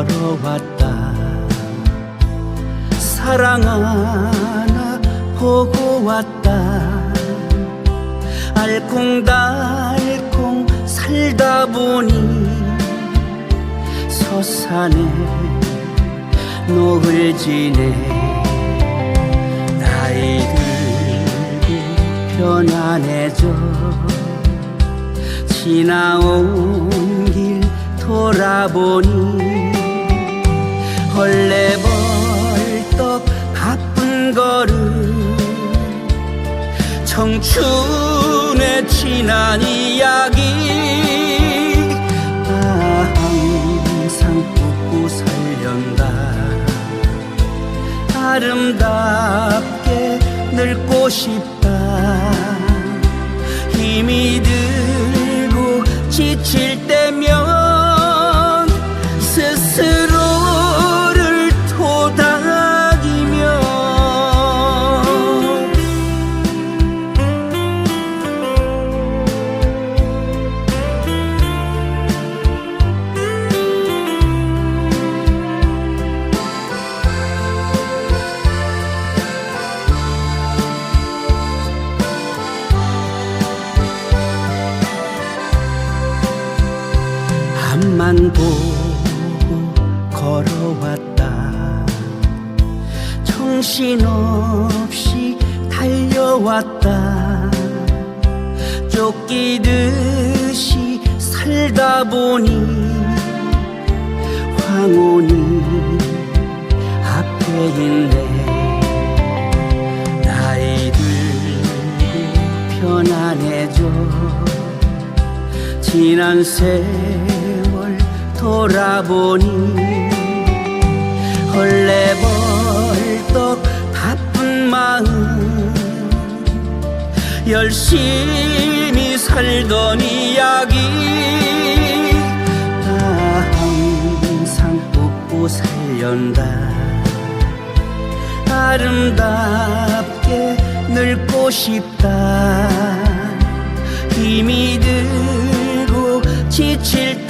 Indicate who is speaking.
Speaker 1: 달려왔다. 사랑 하나 보고 왔다. 알콩달콩 살다 보니 서산에 노을 지네. 나이 들고 편안해져 지나온 길 돌아보니 헐레벌떡 바쁜 걸음. 청춘의 지난 이야기. 아 항상 웃고 살련다. 아름답게 늙고 싶다. 힘이 들고 지칠 때면 만 보고 걸어왔다. 정신없이 달려왔다. 쫓기듯이 살다 보니 황혼이 앞에 있네. 나이 들고 편안해져 지난 세월 돌아보니 헐레벌떡 바쁜 마음. 열심히 살던 이야기 나 항상 웃고 살련다. 아름답게 늙고 싶다. 힘이 들고 지칠